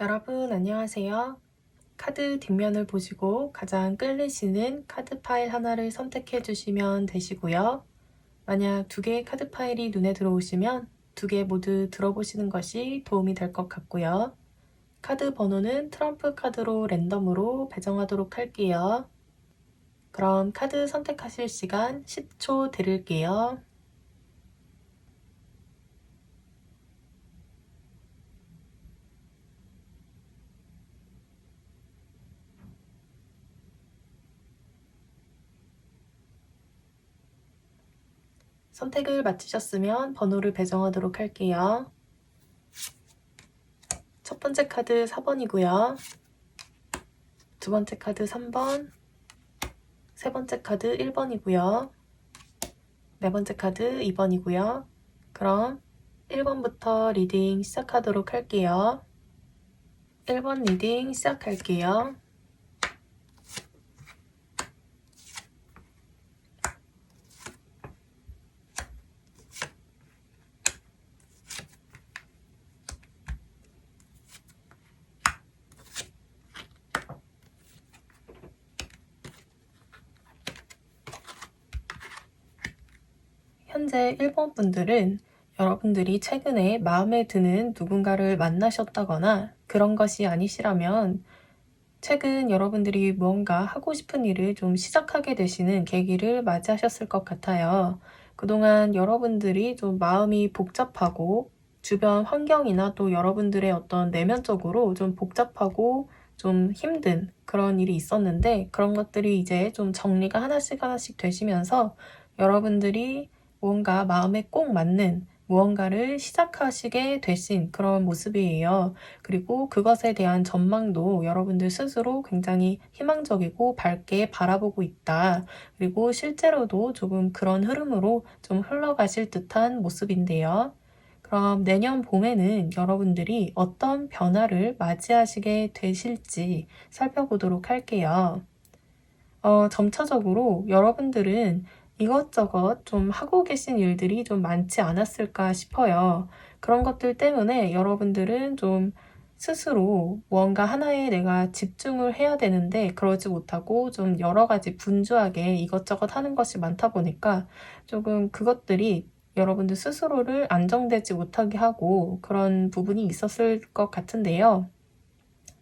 여러분 안녕하세요. 카드 뒷면을 보시고 가장 끌리시는 카드 파일 하나를 선택해 주시면 되시고요. 만약 두 개의 카드 파일이 눈에 들어오시면 두 개 모두 들어보시는 것이 도움이 될 것 같고요. 카드 번호는 트럼프 카드로 랜덤으로 배정하도록 할게요. 그럼 카드 선택하실 시간 10초 드릴게요. 선택을 마치셨으면 번호를 배정하도록 할게요. 첫 번째 카드 4번이고요. 두 번째 카드 3번, 세 번째 카드 1번이고요. 네 번째 카드 2번이고요. 그럼 1번부터 리딩 시작하도록 할게요. 1번 리딩 시작할게요. 현재 1번 분들은 여러분들이 최근에 마음에 드는 누군가를 만나셨다거나 그런 것이 아니시라면 최근 여러분들이 무언가 하고 싶은 일을 좀 시작하게 되시는 계기를 맞이하셨을 것 같아요. 그동안 여러분들이 좀 마음이 복잡하고 주변 환경이나 또 여러분들의 어떤 내면적으로 좀 복잡하고 좀 힘든 그런 일이 있었는데 그런 것들이 이제 좀 정리가 하나씩 하나씩 되시면서 여러분들이 무언가 마음에 꼭 맞는 무언가를 시작하시게 되신 그런 모습이에요. 그리고 그것에 대한 전망도 여러분들 스스로 굉장히 희망적이고 밝게 바라보고 있다. 그리고 실제로도 조금 그런 흐름으로 좀 흘러가실 듯한 모습인데요. 그럼 내년 봄에는 여러분들이 어떤 변화를 맞이하시게 되실지 살펴보도록 할게요. 어, 점차적으로 여러분들은 이것저것 좀 하고 계신 일들이 좀 많지 않았을까 싶어요. 그런 것들 때문에 여러분들은 좀 스스로 무언가 하나에 내가 집중을 해야 되는데 그러지 못하고 좀 여러 가지 분주하게 이것저것 하는 것이 많다 보니까 조금 그것들이 여러분들 스스로를 안정되지 못하게 하고 그런 부분이 있었을 것 같은데요.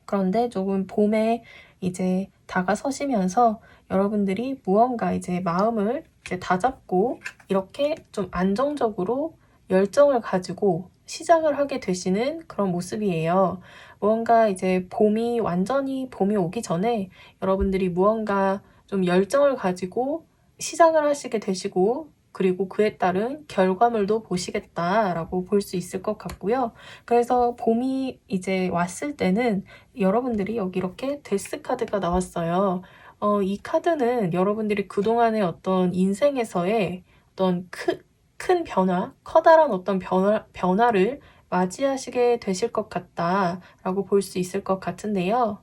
그런데 조금 봄에 이제 다가서시면서 여러분들이 무언가 이제 마음을 이제 다 잡고 이렇게 좀 안정적으로 열정을 가지고 시작을 하게 되시는 그런 모습이에요. 무언가 이제 봄이 완전히 봄이 오기 전에 여러분들이 무언가 좀 열정을 가지고 시작을 하시게 되시고 그리고 그에 따른 결과물도 보시겠다라고 볼 수 있을 것 같고요. 그래서 봄이 이제 왔을 때는 여러분들이 여기 이렇게 데스 카드가 나왔어요. 어, 이 카드는 여러분들이 그동안의 어떤 인생에서의 어떤 크, 큰 변화, 커다란 어떤 변화, 변화를 맞이하시게 되실 것 같다라고 볼 수 있을 것 같은데요.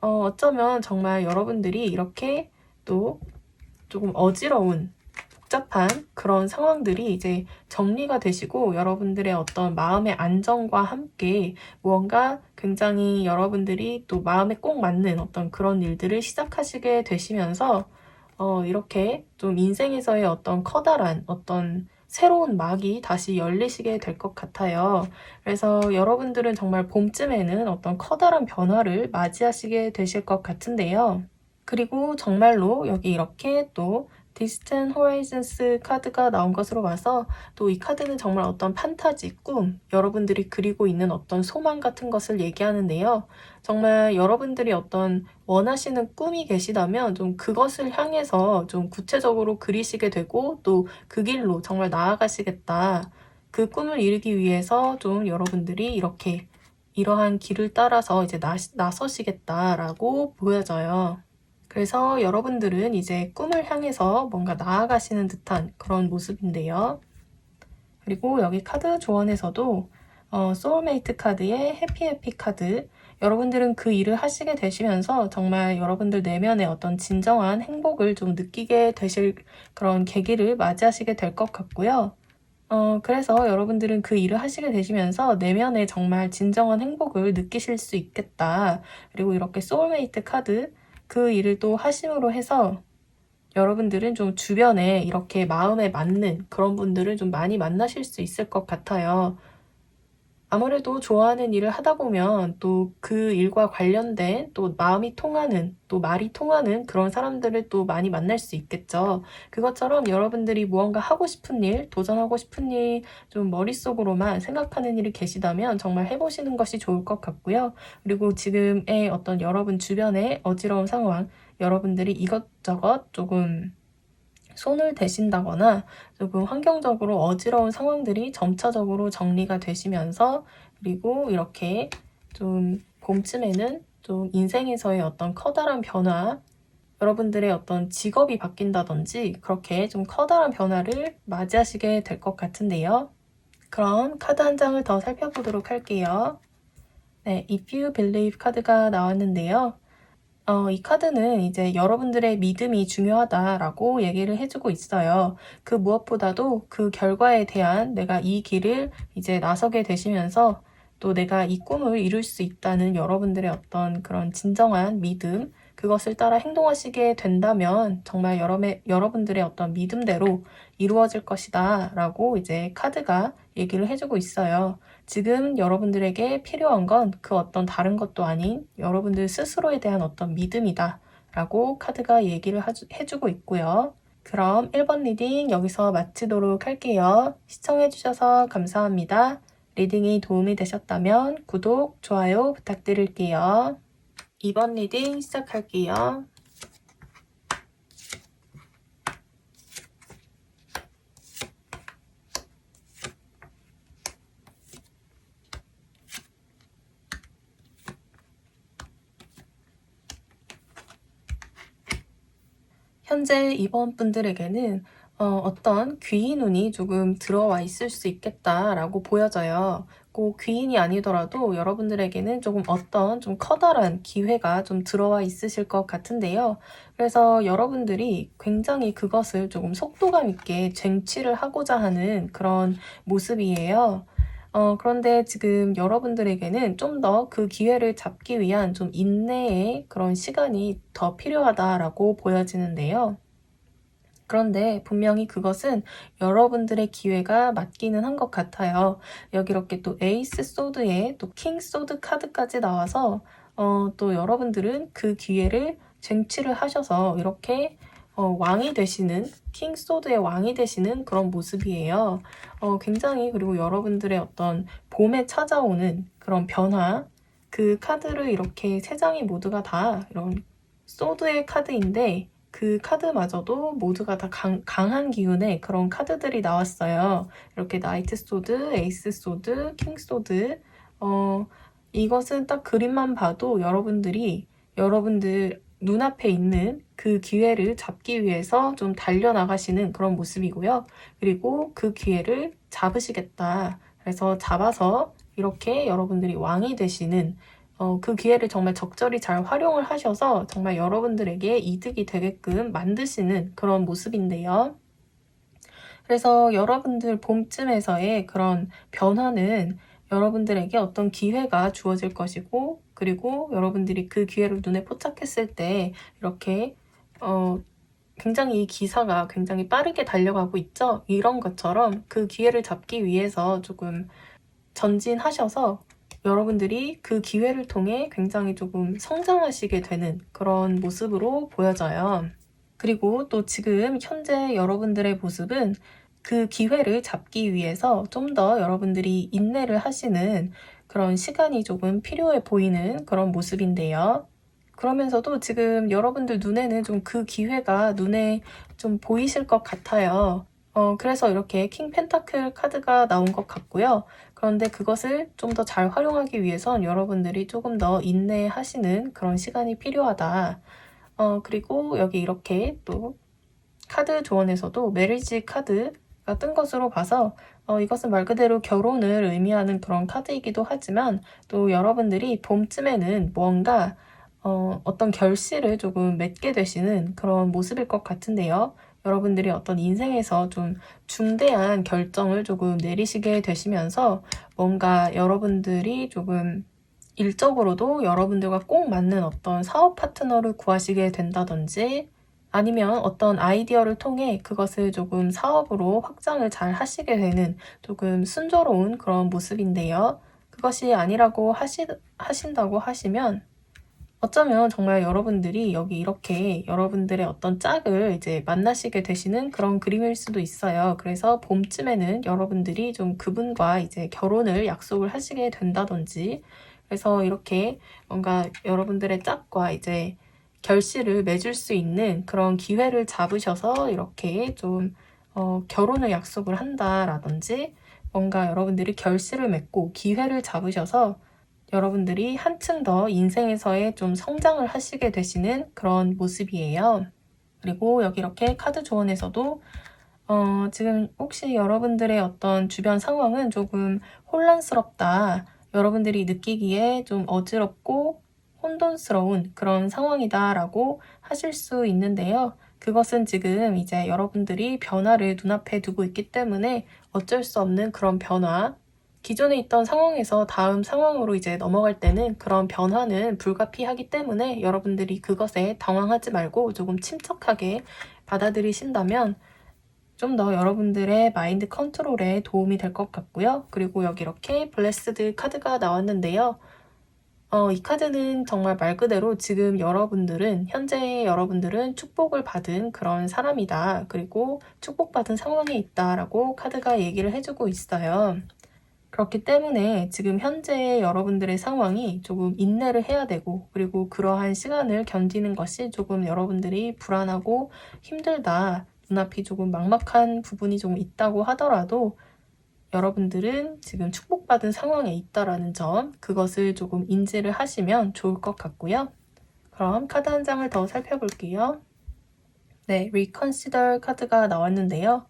어, 어쩌면 정말 여러분들이 이렇게 또 조금 어지러운 복잡한 그런 상황들이 이제 정리가 되시고 여러분들의 어떤 마음의 안정과 함께 무언가 굉장히 여러분들이 또 마음에 꼭 맞는 어떤 그런 일들을 시작하시게 되시면서 어, 이렇게 좀 인생에서의 어떤 커다란 어떤 새로운 막이 다시 열리시게 될 것 같아요. 그래서 여러분들은 정말 봄쯤에는 어떤 커다란 변화를 맞이하시게 되실 것 같은데요. 그리고 정말로 여기 이렇게 또 디스텐 호라이즌스 카드가 나온 것으로 봐서 또 이 카드는 정말 어떤 판타지, 꿈, 여러분들이 그리고 있는 어떤 소망 같은 것을 얘기하는데요. 정말 여러분들이 어떤 원하시는 꿈이 계시다면 좀 그것을 향해서 좀 구체적으로 그리시게 되고 또 그 길로 정말 나아가시겠다. 그 꿈을 이루기 위해서 좀 여러분들이 이렇게 이러한 길을 따라서 이제 나, 나서시겠다라고 보여져요. 그래서 여러분들은 이제 꿈을 향해서 뭔가 나아가시는 듯한 그런 모습인데요. 그리고 여기 카드 조언에서도 어, 소울메이트 카드의 해피해피 카드 여러분들은 그 일을 하시게 되시면서 정말 여러분들 내면의 어떤 진정한 행복을 좀 느끼게 되실 그런 계기를 맞이하시게 될 것 같고요. 어, 그래서 여러분들은 그 일을 하시게 되시면서 내면에 정말 진정한 행복을 느끼실 수 있겠다. 그리고 이렇게 소울메이트 카드 그 일을 또 하심으로 해서 여러분들은 좀 주변에 이렇게 마음에 맞는 그런 분들을 좀 많이 만나실 수 있을 것 같아요. 아무래도 좋아하는 일을 하다 보면 또 그 일과 관련된 또 마음이 통하는 또 말이 통하는 그런 사람들을 또 많이 만날 수 있겠죠. 그것처럼 여러분들이 무언가 하고 싶은 일, 도전하고 싶은 일, 좀 머릿속으로만 생각하는 일이 계시다면 정말 해보시는 것이 좋을 것 같고요. 그리고 지금의 어떤 여러분 주변의 어지러운 상황, 여러분들이 이것저것 조금 손을 대신다거나 조금 환경적으로 어지러운 상황들이 점차적으로 정리가 되시면서 그리고 이렇게 좀 봄쯤에는 좀 인생에서의 어떤 커다란 변화 여러분들의 어떤 직업이 바뀐다든지 그렇게 좀 커다란 변화를 맞이하시게 될 것 같은데요. 그럼 카드 한 장을 더 살펴보도록 할게요. 네, If You Believe 카드가 나왔는데요. 어, 이 카드는 이제 여러분들의 믿음이 중요하다라고 얘기를 해주고 있어요. 그 무엇보다도 그 결과에 대한 내가 이 길을 이제 나서게 되시면서 또 내가 이 꿈을 이룰 수 있다는 여러분들의 어떤 그런 진정한 믿음, 그것을 따라 행동하시게 된다면 정말 여러, 여러분들의 어떤 믿음대로 이루어질 것이다 라고 이제 카드가 얘기를 해주고 있어요. 지금 여러분들에게 필요한 건 그 어떤 다른 것도 아닌 여러분들 스스로에 대한 어떤 믿음이다 라고 카드가 얘기를 해주고 있고요. 그럼 1번 리딩 여기서 마치도록 할게요. 시청해주셔서 감사합니다. 리딩이 도움이 되셨다면 구독, 좋아요 부탁드릴게요. 2번 리딩 시작할게요. 현재 이번 분들에게는 어, 떤 귀인 운이 조금 들어와 있을 수 있겠다라고 보여져요. 꼭 귀인이 아니더라도 여러분들에게는 조금 어떤 좀 커다란 기회가 좀 들어와 있으실 것 같은데요. 그래서 여러분들이 굉장히 그것을 조금 속도감 있게 쟁취를 하고자 하는 그런 모습이에요. 어, 그런데 지금 여러분들에게는 좀 더 그 기회를 잡기 위한 좀 인내의 그런 시간이 더 필요하다라고 보여지는데요. 그런데 분명히 그것은 여러분들의 기회가 맞기는 한 것 같아요. 여기 이렇게 또 에이스 소드에 또 킹 소드 카드까지 나와서 어, 또 여러분들은 그 기회를 쟁취를 하셔서 이렇게 어, 왕이 되시는 킹 소드의 왕이 되시는 그런 모습이에요. 어, 굉장히 그리고 여러분들의 어떤 봄에 찾아오는 그런 변화 그 카드를 이렇게 세 장이 모두가 다 이런 소드의 카드인데 그 카드마저도 모두가 다 강, 강한 기운의 그런 카드들이 나왔어요. 이렇게 나이트 소드, 에이스 소드, 킹 소드. 어, 이것은 딱 그림만 봐도 여러분들이 여러분들 눈앞에 있는 그 기회를 잡기 위해서 좀 달려나가시는 그런 모습이고요. 그리고 그 기회를 잡으시겠다. 그래서 잡아서 이렇게 여러분들이 왕이 되시는 어, 그 기회를 정말 적절히 잘 활용을 하셔서 정말 여러분들에게 이득이 되게끔 만드시는 그런 모습인데요. 그래서 여러분들 봄쯤에서의 그런 변화는 여러분들에게 어떤 기회가 주어질 것이고 그리고 여러분들이 그 기회를 눈에 포착했을 때 이렇게 어, 굉장히 이 기사가 굉장히 빠르게 달려가고 있죠. 이런 것처럼 그 기회를 잡기 위해서 조금 전진하셔서 여러분들이 그 기회를 통해 굉장히 조금 성장하시게 되는 그런 모습으로 보여져요. 그리고 또 지금 현재 여러분들의 모습은 그 기회를 잡기 위해서 좀 더 여러분들이 인내를 하시는 그런 시간이 조금 필요해 보이는 그런 모습인데요. 그러면서도 지금 여러분들 눈에는 좀 그 기회가 눈에 좀 보이실 것 같아요. 어, 그래서 이렇게 킹 펜타클 카드가 나온 것 같고요. 그런데 그것을 좀 더 잘 활용하기 위해선 여러분들이 조금 더 인내하시는 그런 시간이 필요하다. 어, 그리고 여기 이렇게 또 카드 조언에서도 메리지 카드 가뜬 것으로 봐서 어, 이것은 말 그대로 결혼을 의미하는 그런 카드이기도 하지만 또 여러분들이 봄쯤에는 뭔가 어, 어떤 결실을 조금 맺게 되시는 그런 모습일 것 같은데요. 여러분들이 어떤 인생에서 좀 중대한 결정을 조금 내리시게 되시면서 뭔가 여러분들이 조금 일적으로도 여러분들과 꼭 맞는 어떤 사업 파트너를 구하시게 된다든지 아니면 어떤 아이디어를 통해 그것을 조금 사업으로 확장을 잘 하시게 되는 조금 순조로운 그런 모습인데요. 그것이 아니라고 하시, 하신다고 하시면 어쩌면 정말 여러분들이 여기 이렇게 여러분들의 어떤 짝을 이제 만나시게 되시는 그런 그림일 수도 있어요. 그래서 봄쯤에는 여러분들이 좀 그분과 이제 결혼을 약속을 하시게 된다든지 그래서 이렇게 뭔가 여러분들의 짝과 이제 결실을 맺을 수 있는 그런 기회를 잡으셔서 이렇게 좀 어, 결혼을 약속을 한다라든지 뭔가 여러분들이 결실을 맺고 기회를 잡으셔서 여러분들이 한층 더 인생에서의 좀 성장을 하시게 되시는 그런 모습이에요. 그리고 여기 이렇게 카드 조언에서도 어, 지금 혹시 여러분들의 어떤 주변 상황은 조금 혼란스럽다. 여러분들이 느끼기에 좀 어지럽고 혼돈스러운 그런 상황이다라고 하실 수 있는데요. 그것은 지금 이제 여러분들이 변화를 눈앞에 두고 있기 때문에 어쩔 수 없는 그런 변화, 기존에 있던 상황에서 다음 상황으로 이제 넘어갈 때는 그런 변화는 불가피하기 때문에 여러분들이 그것에 당황하지 말고 조금 침착하게 받아들이신다면 좀 더 여러분들의 마인드 컨트롤에 도움이 될 것 같고요. 그리고 여기 이렇게 블레스드 카드가 나왔는데요. 어, 이 카드는 정말 말 그대로 지금 여러분들은, 현재 여러분들은 축복을 받은 그런 사람이다. 그리고 축복받은 상황에 있다라고 카드가 얘기를 해주고 있어요. 그렇기 때문에 지금 현재 여러분들의 상황이 조금 인내를 해야 되고, 그리고 그러한 시간을 견디는 것이 조금 여러분들이 불안하고 힘들다, 눈앞이 조금 막막한 부분이 좀 있다고 하더라도, 여러분들은 지금 축복받은 상황에 있다라는 점, 그것을 조금 인지를 하시면 좋을 것 같고요. 그럼 카드 한 장을 더 살펴볼게요. 네, Reconsider 카드가 나왔는데요.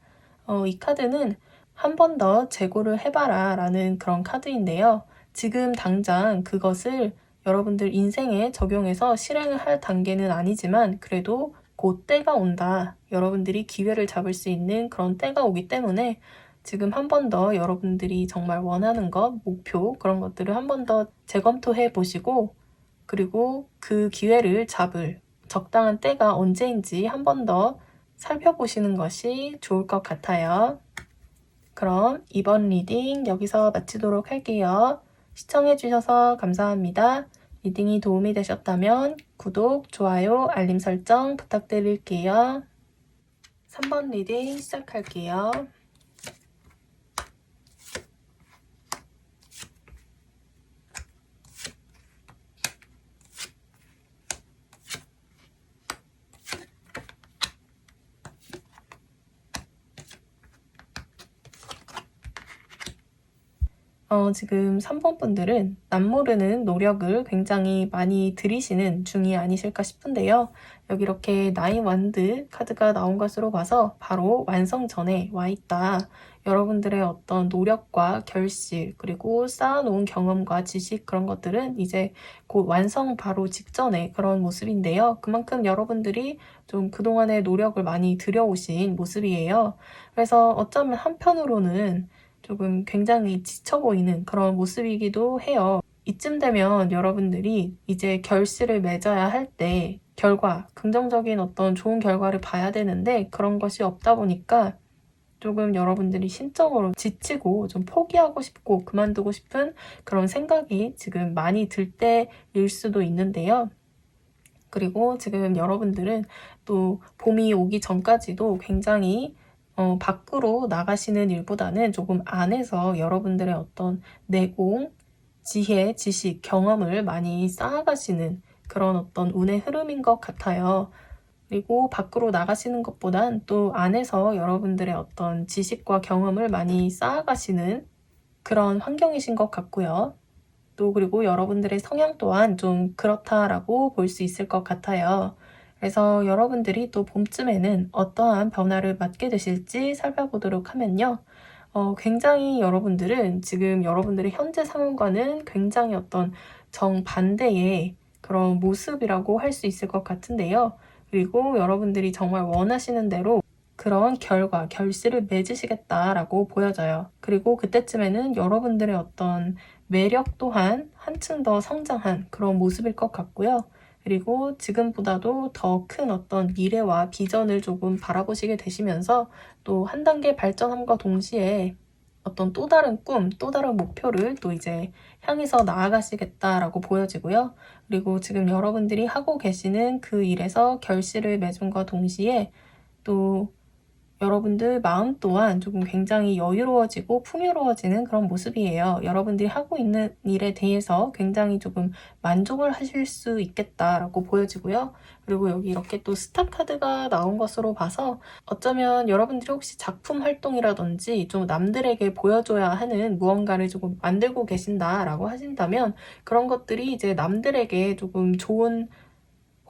어, 이 카드는 한 번 더 재고를 해봐라 라는 그런 카드인데요. 지금 당장 그것을 여러분들 인생에 적용해서 실행을 할 단계는 아니지만 그래도 곧 때가 온다. 여러분들이 기회를 잡을 수 있는 그런 때가 오기 때문에 지금 한 번 더 여러분들이 정말 원하는 것, 목표, 그런 것들을 한 번 더 재검토해 보시고, 그리고 그 기회를 잡을 적당한 때가 언제인지 한 번 더 살펴보시는 것이 좋을 것 같아요. 그럼 이번 리딩 여기서 마치도록 할게요. 시청해주셔서 감사합니다. 리딩이 도움이 되셨다면 구독, 좋아요, 알림 설정 부탁드릴게요. 3번 리딩 시작할게요. 어, 지금 3번 분들은 남모르는 노력을 굉장히 많이 들이시는 중이 아니실까 싶은데요. 여기 이렇게 나인 완드 카드가 나온 것으로 봐서 바로 완성 전에 와 있다. 여러분들의 어떤 노력과 결실, 그리고 쌓아놓은 경험과 지식 그런 것들은 이제 곧 완성 바로 직전에 그런 모습인데요. 그만큼 여러분들이 좀 그동안의 노력을 많이 들여오신 모습이에요. 그래서 어쩌면 한편으로는 조금 굉장히 지쳐 보이는 그런 모습이기도 해요. 이쯤 되면 여러분들이 이제 결실을 맺어야 할 때 결과, 긍정적인 어떤 좋은 결과를 봐야 되는데 그런 것이 없다 보니까 조금 여러분들이 심적으로 지치고 좀 포기하고 싶고 그만두고 싶은 그런 생각이 지금 많이 들 때일 수도 있는데요. 그리고 지금 여러분들은 또 봄이 오기 전까지도 굉장히 어, 밖으로 나가시는 일보다는 조금 안에서 여러분들의 어떤 내공, 지혜, 지식, 경험을 많이 쌓아가시는 그런 어떤 운의 흐름인 것 같아요. 그리고 밖으로 나가시는 것보단 또 안에서 여러분들의 어떤 지식과 경험을 많이 쌓아가시는 그런 환경이신 것 같고요. 또 그리고 여러분들의 성향 또한 좀 그렇다라고 볼 수 있을 것 같아요. 그래서 여러분들이 또 봄쯤에는 어떠한 변화를 맞게 되실지 살펴보도록 하면요. 어, 굉장히 여러분들은 지금 여러분들의 현재 상황과는 굉장히 어떤 정반대의 그런 모습이라고 할 수 있을 것 같은데요. 그리고 여러분들이 정말 원하시는 대로 그런 결과, 결실을 맺으시겠다라고 보여져요. 그리고 그때쯤에는 여러분들의 어떤 매력 또한 한층 더 성장한 그런 모습일 것 같고요. 그리고 지금보다도 더 큰 어떤 미래와 비전을 조금 바라보시게 되시면서 또 한 단계 발전함과 동시에 어떤 또 다른 꿈, 또 다른 목표를 또 이제 향해서 나아가시겠다라고 보여지고요. 그리고 지금 여러분들이 하고 계시는 그 일에서 결실을 맺음과 동시에 또 여러분들 마음 또한 조금 굉장히 여유로워지고 풍요로워지는 그런 모습이에요. 여러분들이 하고 있는 일에 대해서 굉장히 조금 만족을 하실 수 있겠다라고 보여지고요. 그리고 여기 이렇게 또 스타 카드가 나온 것으로 봐서 어쩌면 여러분들이 혹시 작품 활동이라든지 좀 남들에게 보여줘야 하는 무언가를 조금 만들고 계신다라고 하신다면 그런 것들이 이제 남들에게 조금 좋은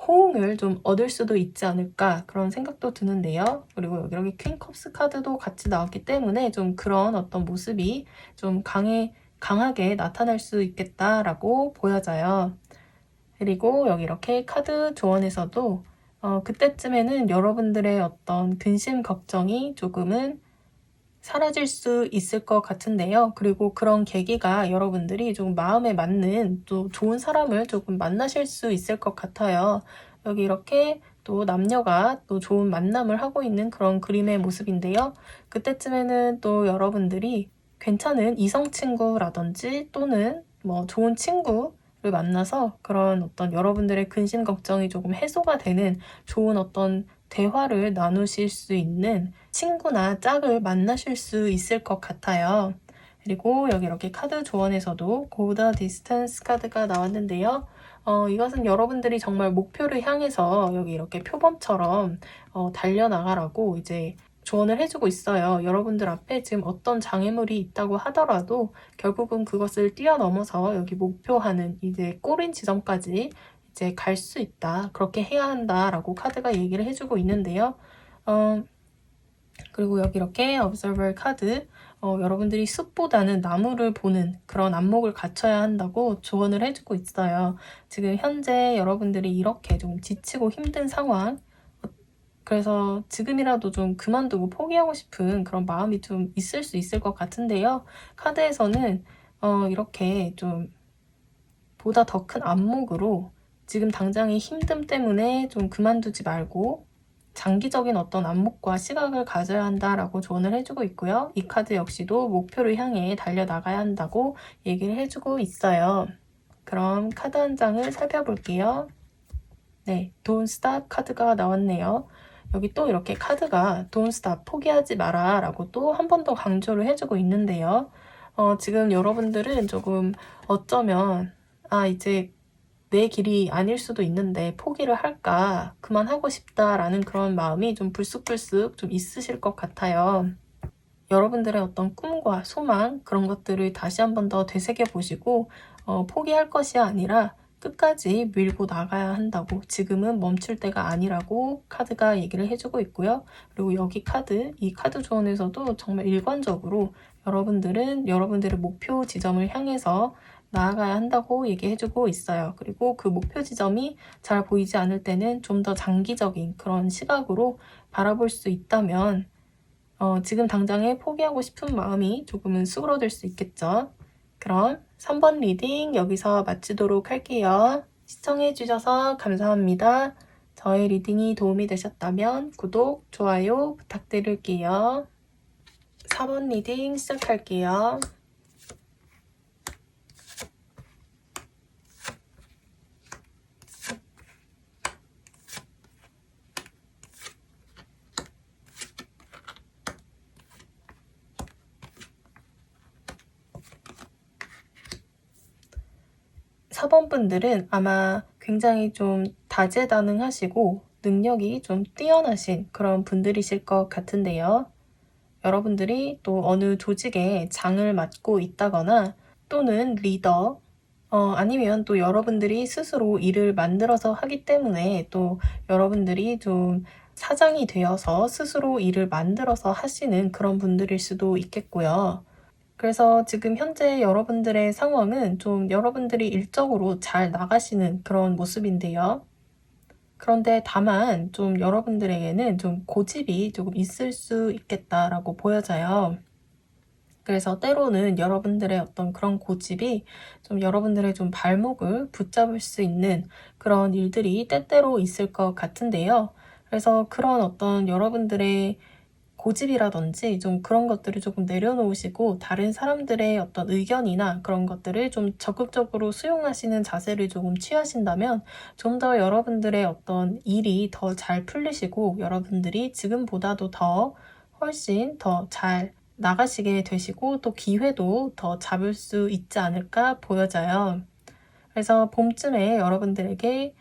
호응을 좀 얻을 수도 있지 않을까 그런 생각도 드는데요. 그리고 여기 퀸컵스 카드도 같이 나왔기 때문에 좀 그런 어떤 모습이 좀 강해, 강하게 나타날 수 있겠다라고 보여져요. 그리고 여기 이렇게 카드 조언에서도 어, 그때쯤에는 여러분들의 어떤 근심 걱정이 조금은 사라질 수 있을 것 같은데요. 그리고 그런 계기가 여러분들이 좀 마음에 맞는 또 좋은 사람을 조금 만나실 수 있을 것 같아요. 여기 이렇게 또 남녀가 또 좋은 만남을 하고 있는 그런 그림의 모습인데요. 그때쯤에는 또 여러분들이 괜찮은 이성 친구라든지 또는 뭐 좋은 친구를 만나서 그런 어떤 여러분들의 근심 걱정이 조금 해소가 되는 좋은 어떤 대화를 나누실 수 있는 친구나 짝을 만나실 수 있을 것 같아요. 그리고 여기 이렇게 카드 조언에서도 the Distance 카드가 나왔는데요. 어, 이것은 여러분들이 정말 목표를 향해서 여기 이렇게 표범처럼 어, 달려나가라고 이제 조언을 해주고 있어요. 여러분들 앞에 지금 어떤 장애물이 있다고 하더라도 결국은 그것을 뛰어넘어서 여기 목표하는 이제 꼬린 지점까지 이제 갈 수 있다. 그렇게 해야 한다라고 카드가 얘기를 해주고 있는데요. 어, 그리고 여기 이렇게 observer 카드 어, 여러분들이 숲보다는 나무를 보는 그런 안목을 갖춰야 한다고 조언을 해주고 있어요. 지금 현재 여러분들이 이렇게 좀 지치고 힘든 상황 그래서 지금이라도 좀 그만두고 포기하고 싶은 그런 마음이 좀 있을 수 있을 것 같은데요. 카드에서는 어, 이렇게 좀 보다 더 큰 안목으로 지금 당장의 힘듦 때문에 좀 그만두지 말고 장기적인 어떤 안목과 시각을 가져야 한다라고 조언을 해주고 있고요. 이 카드 역시도 목표를 향해 달려나가야 한다고 얘기를 해주고 있어요. 그럼 카드 한 장을 살펴볼게요. 네, Don't Stop 카드가 나왔네요. 여기 또 이렇게 카드가 Don't Stop 포기하지 마라 라고 또 한 번 더 강조를 해주고 있는데요. 어, 지금 여러분들은 조금 어쩌면 아 이제 내 길이 아닐 수도 있는데 포기를 할까 그만하고 싶다라는 그런 마음이 좀 불쑥불쑥 좀 있으실 것 같아요. 여러분들의 어떤 꿈과 소망 그런 것들을 다시 한번 더 되새겨 보시고 어, 포기할 것이 아니라 끝까지 밀고 나가야 한다고 지금은 멈출 때가 아니라고 카드가 얘기를 해주고 있고요. 그리고 여기 카드, 이 카드 조언에서도 정말 일관적으로 여러분들은 여러분들의 목표 지점을 향해서 나아가야 한다고 얘기해주고 있어요. 그리고 그 목표 지점이 잘 보이지 않을 때는 좀 더 장기적인 그런 시각으로 바라볼 수 있다면 어, 지금 당장에 포기하고 싶은 마음이 조금은 수그러들 수 있겠죠. 그럼 3번 리딩 여기서 마치도록 할게요. 시청해주셔서 감사합니다. 저의 리딩이 도움이 되셨다면 구독, 좋아요 부탁드릴게요. 4번 리딩 시작할게요. 4번 분들은 아마 굉장히 좀 다재다능하시고 능력이 좀 뛰어나신 그런 분들이실 것 같은데요. 여러분들이 또 어느 조직에 장을 맡고 있다거나 또는 리더, 어, 아니면 또 여러분들이 스스로 일을 만들어서 하기 때문에 또 여러분들이 좀 사장이 되어서 스스로 일을 만들어서 하시는 그런 분들일 수도 있겠고요. 그래서 지금 현재 여러분들의 상황은 좀 여러분들이 일적으로 잘 나가시는 그런 모습인데요. 그런데 다만 좀 여러분들에게는 좀 고집이 조금 있을 수 있겠다라고 보여져요. 그래서 때로는 여러분들의 어떤 그런 고집이 좀 여러분들의 좀 발목을 붙잡을 수 있는 그런 일들이 때때로 있을 것 같은데요. 그래서 그런 어떤 여러분들의 고집이라든지 좀 그런 것들을 조금 내려놓으시고 다른 사람들의 어떤 의견이나 그런 것들을 좀 적극적으로 수용하시는 자세를 조금 취하신다면 좀 더 여러분들의 어떤 일이 더 잘 풀리시고 여러분들이 지금보다도 더 훨씬 더 잘 나가시게 되시고 또 기회도 더 잡을 수 있지 않을까 보여져요. 그래서 봄쯤에 여러분들에게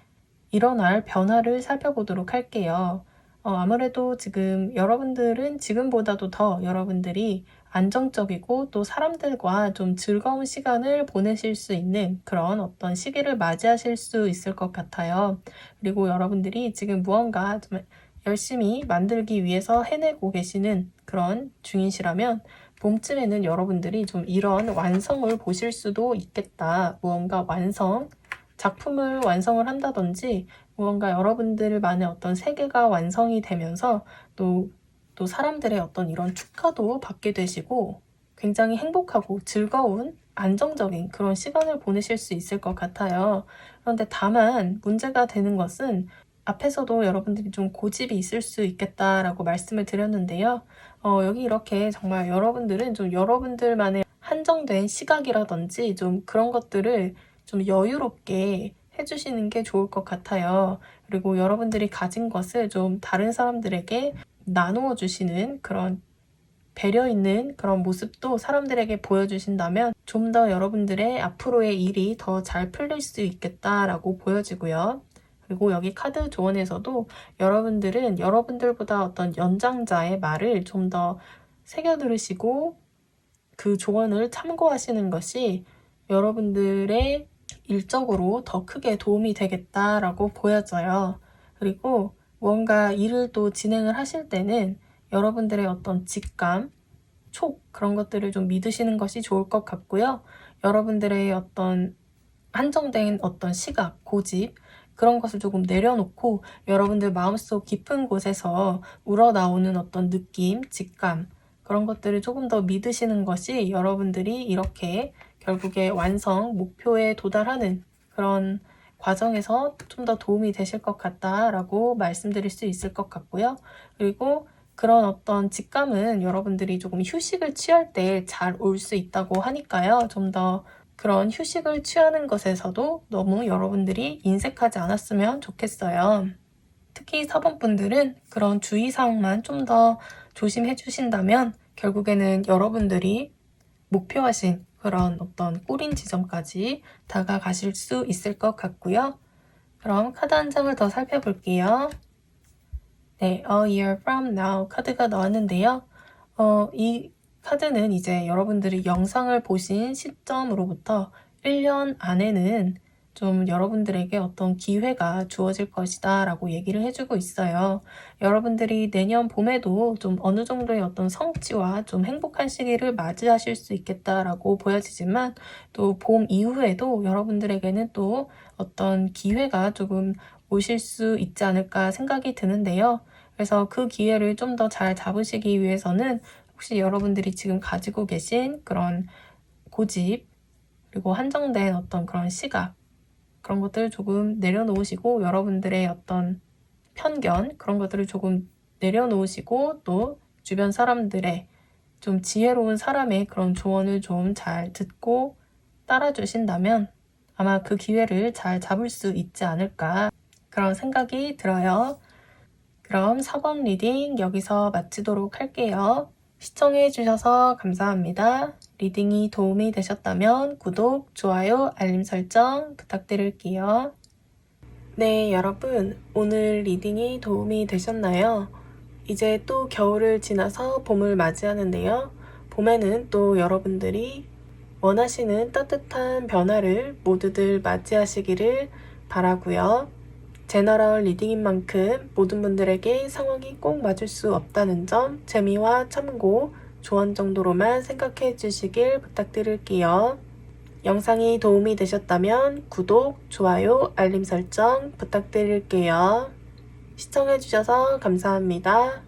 일어날 변화를 살펴보도록 할게요. 어, 아무래도 지금 여러분들은 지금보다도 더 여러분들이 안정적이고 또 사람들과 좀 즐거운 시간을 보내실 수 있는 그런 어떤 시기를 맞이하실 수 있을 것 같아요. 그리고 여러분들이 지금 무언가 좀 열심히 만들기 위해서 해내고 계시는 그런 중이시라면 봄쯤에는 여러분들이 좀 이런 완성을 보실 수도 있겠다. 무언가 완성, 작품을 완성을 한다든지 무언가 여러분들만의 어떤 세계가 완성이 되면서 또, 또 사람들의 어떤 이런 축하도 받게 되시고 굉장히 행복하고 즐거운 안정적인 그런 시간을 보내실 수 있을 것 같아요. 그런데 다만 문제가 되는 것은 앞에서도 여러분들이 좀 고집이 있을 수 있겠다라고 말씀을 드렸는데요. 어, 여기 이렇게 정말 여러분들은 좀 여러분들만의 한정된 시각이라든지 좀 그런 것들을 좀 여유롭게 해주시는 게 좋을 것 같아요. 그리고 여러분들이 가진 것을 좀 다른 사람들에게 나누어 주시는 그런 배려 있는 그런 모습도 사람들에게 보여주신다면 좀 더 여러분들의 앞으로의 일이 더 잘 풀릴 수 있겠다라고 보여지고요. 그리고 여기 카드 조언에서도 여러분들은 여러분들보다 어떤 연장자의 말을 좀 더 새겨 들으시고 그 조언을 참고하시는 것이 여러분들의 일적으로 더 크게 도움이 되겠다라고 보여져요. 그리고 무언가 일을 또 진행을 하실 때는 여러분들의 어떤 직감, 촉 그런 것들을 좀 믿으시는 것이 좋을 것 같고요. 여러분들의 어떤 한정된 어떤 시각, 고집 그런 것을 조금 내려놓고 여러분들 마음속 깊은 곳에서 우러나오는 어떤 느낌, 직감 그런 것들을 조금 더 믿으시는 것이 여러분들이 이렇게 결국에 완성 목표에 도달하는 그런 과정에서 좀 더 도움이 되실 것 같다라고 말씀드릴 수 있을 것 같고요. 그리고 그런 어떤 직감은 여러분들이 조금 휴식을 취할 때 잘 올 수 있다고 하니까요. 좀 더 그런 휴식을 취하는 것에서도 너무 여러분들이 인색하지 않았으면 좋겠어요. 특히 사번분들은 그런 주의사항만 좀 더 조심해 주신다면 결국에는 여러분들이 목표하신 그런 어떤 꼬린 지점까지 다가가실 수 있을 것 같고요. 그럼 카드 한 장을 더 살펴볼게요. 네, A Year From Now 카드가 나왔는데요. 어, 이 카드는 이제 여러분들이 영상을 보신 시점으로부터 1년 안에는 좀 여러분들에게 어떤 기회가 주어질 것이다 라고 얘기를 해주고 있어요. 여러분들이 내년 봄에도 좀 어느 정도의 어떤 성취와 좀 행복한 시기를 맞이하실 수 있겠다라고 보여지지만 또 봄 이후에도 여러분들에게는 또 어떤 기회가 조금 오실 수 있지 않을까 생각이 드는데요. 그래서 그 기회를 좀 더 잘 잡으시기 위해서는 혹시 여러분들이 지금 가지고 계신 그런 고집, 그리고 한정된 어떤 그런 시각, 그런 것들을 조금 내려놓으시고 여러분들의 어떤 편견 그런 것들을 조금 내려놓으시고 또 주변 사람들의 좀 지혜로운 사람의 그런 조언을 좀 잘 듣고 따라주신다면 아마 그 기회를 잘 잡을 수 있지 않을까 그런 생각이 들어요. 그럼 4번 리딩 여기서 마치도록 할게요. 시청해주셔서 감사합니다. 리딩이 도움이 되셨다면 구독, 좋아요, 알림 설정 부탁드릴게요. 네, 여러분. 오늘 리딩이 도움이 되셨나요? 이제 또 겨울을 지나서 봄을 맞이하는데요. 봄에는 또 여러분들이 원하시는 따뜻한 변화를 모두들 맞이하시기를 바라고요. 제너럴 리딩인 만큼 모든 분들에게 상황이 꼭 맞을 수 없다는 점 재미와 참고 조언 정도로만 생각해 주시길 부탁드릴게요. 영상이 도움이 되셨다면 구독, 좋아요, 알림 설정 부탁드릴게요. 시청해주셔서 감사합니다.